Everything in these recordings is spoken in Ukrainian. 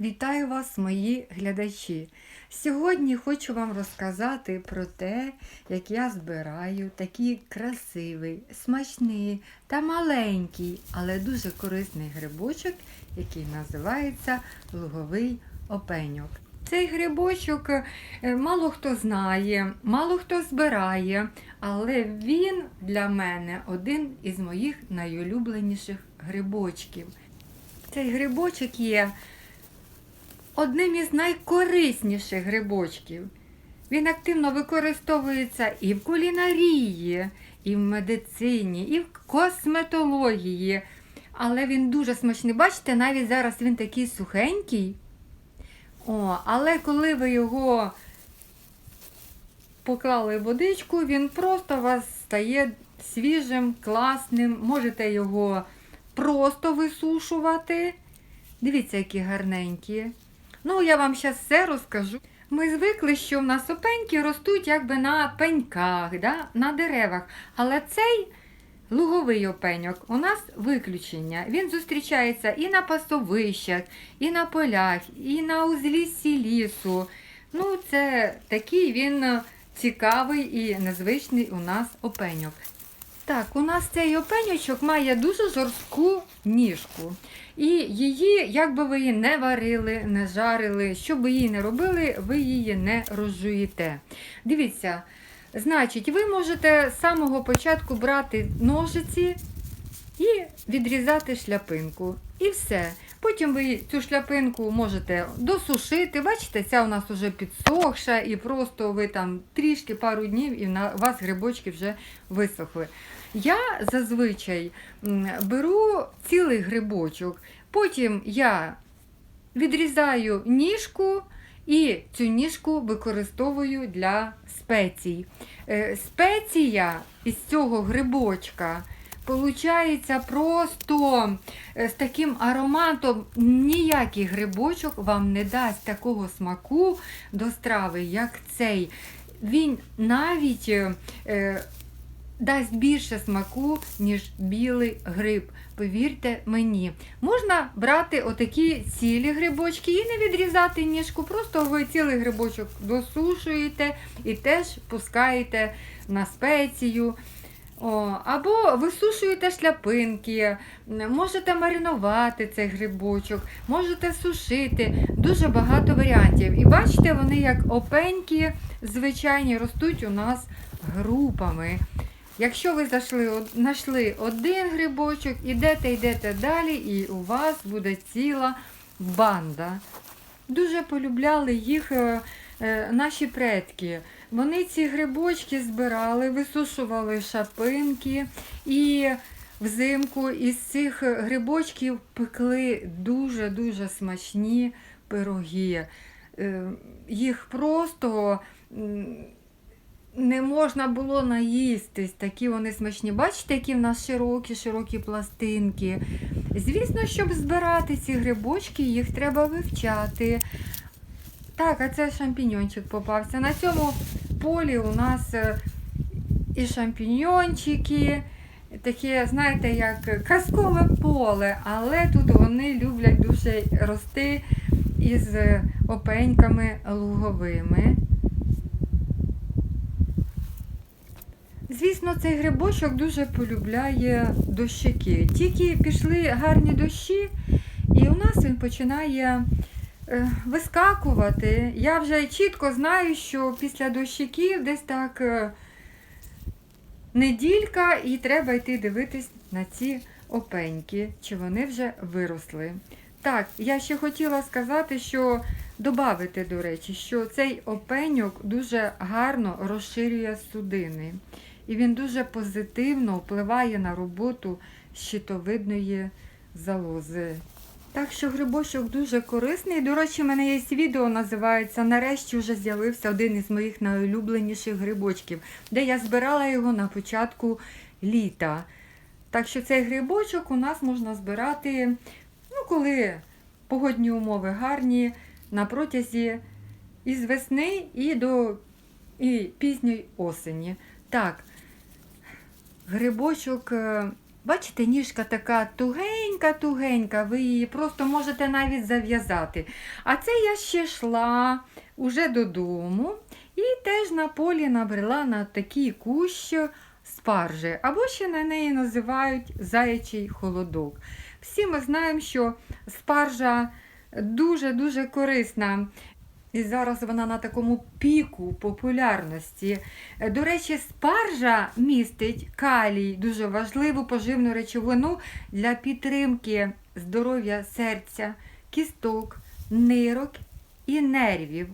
Вітаю вас, мої глядачі. Сьогодні хочу вам розказати про те, як я збираю такий красивий, смачний та маленький, але дуже корисний грибочок, який називається луговий опеньок. Цей грибочок е, мало хто знає, мало хто збирає, але він для мене один із моїх найулюбленіших грибочків. Цей грибочок є одним із найкорисніших грибочків. Він активно використовується і в кулінарії, і в медицині, і в косметології. Але він дуже смачний. Бачите, навіть зараз він такий сухенький. О, але коли ви його поклали в водичку, він просто у вас стає свіжим, класним. Можете його просто висушувати. Дивіться, які гарненькі. Ну, я вам зараз все розкажу. Ми звикли, що в нас опеньки ростуть якби на пеньках, да? на деревах. Але цей луговий опеньок у нас виключення. Він зустрічається і на пасовищах, і на полях, і на узліссі лісу. Ну, це такий він цікавий і незвичний у нас опеньок. Так, у нас цей опенючок має дуже жорстку ніжку. І її, як би ви її не варили, не жарили, що би її не робили, ви її не розжуєте. Дивіться, значить, ви можете з самого початку брати ножиці і відрізати шляпинку. І все. Потім ви цю шляпинку можете досушити. Бачите, ця у нас вже підсохша, і просто ви там трішки пару днів і у вас грибочки вже висохли. Я зазвичай беру цілий грибочок, потім я відрізаю ніжку і цю ніжку використовую для спецій. Е, Спеція із цього грибочка получається просто е, з таким ароматом. Ніякий грибочок вам не дасть такого смаку до страви, як цей. Він навіть е, дасть більше смаку, ніж білий гриб. Повірте мені. Можна брати отакі цілі грибочки і не відрізати ніжку, просто ви цілий грибочок досушуєте і теж пускаєте на спецію. О, або висушуєте шляпинки, можете маринувати цей грибочок, можете сушити. Дуже багато варіантів. І бачите, вони як опеньки звичайні ростуть у нас групами. Якщо ви зайшли, знайшли один грибочок, ідете, йдете далі, і у вас буде ціла банда. Дуже полюбляли їх е, е, наші предки. Вони ці грибочки збирали, висушували шапинки і взимку із цих грибочків пекли дуже-дуже смачні пироги. Е, Їх просто не можна було наїстись, такі вони смачні. Бачите, які в нас широкі, широкі пластинки. Звісно, щоб збирати ці грибочки, їх треба вивчати. Так, а це шампіньончик попався. На цьому полі у нас е, і шампіньончики, таке, знаєте, як казкове поле, але тут вони люблять дуже рости із опеньками луговими. Звісно, цей грибочок дуже полюбляє дощики. Тільки пішли гарні дощі, і у нас він починає е, вискакувати. Я вже чітко знаю, що після дощиків десь так е, неділька, і треба йти дивитись на ці опеньки, чи вони вже виросли. Так, я ще хотіла сказати, що додати, до речі, що цей опеньок дуже гарно розширює судини. І він дуже позитивно впливає на роботу щитовидної залози. Так що грибочок дуже корисний. До речі, в мене є відео, називається Нарешті вже з'явився один із моїх найулюбленіших грибочків, де я збирала його на початку літа. Так що цей грибочок у нас можна збирати, ну, коли погодні умови гарні, на протязі із весни і до і пізньої осені. Так, грибочок е, Бачите, ніжка така тугенька-тугенька, ви її просто можете навіть зав'язати. А це я ще йшла уже додому і теж на полі набрела на такий кущ спаржі, або ще на неї називають заячий холодок. Всі ми знаємо, що спаржа дуже-дуже корисна. І зараз вона на такому піку популярності. Е, До речі, спаржа містить калій, дуже важливу поживну речовину для підтримки здоров'я серця, кісток, нирок і нервів.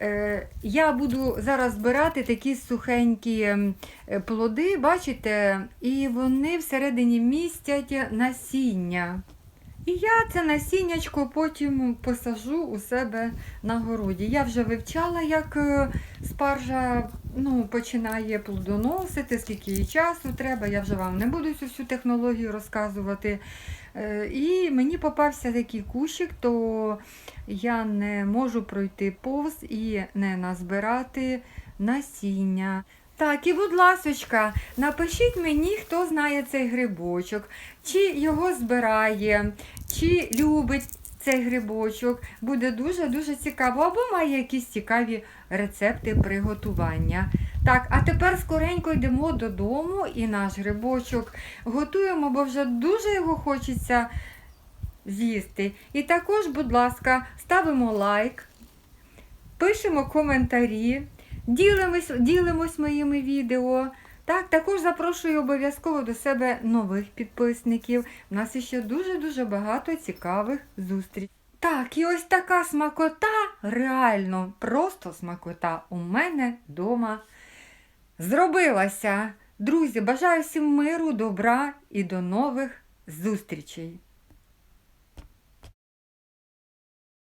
Е, Я буду зараз збирати такі сухенькі ем, е, плоди, бачите, і вони всередині містять насіння. І я це насіннячко потім посажу у себе на городі. Я вже вивчала, як е, спаржа ну, починає плодоносити, скільки їй часу треба. Я вже вам не буду цю всю технологію розказувати. Е, І мені попався такий кущик, то я не можу пройти повз і не назбирати насіння. Так, і будь ласочка, напишіть мені, хто знає цей грибочок, чи його збирає, чи любить цей грибочок. Буде дуже-дуже цікаво, або має якісь цікаві рецепти приготування. Так, а тепер скоренько йдемо додому і наш грибочок готуємо, бо вже дуже його хочеться з'їсти. І також, будь ласка, ставимо лайк, пишемо коментарі, ділимось, ділимось моїми відео. Так, також запрошую обов'язково до себе нових підписників. У нас ще дуже-дуже багато цікавих зустрічей. Так, і ось така смакота, реально, просто смакота у мене вдома зробилася. Друзі, бажаю всім миру, добра і до нових зустрічей!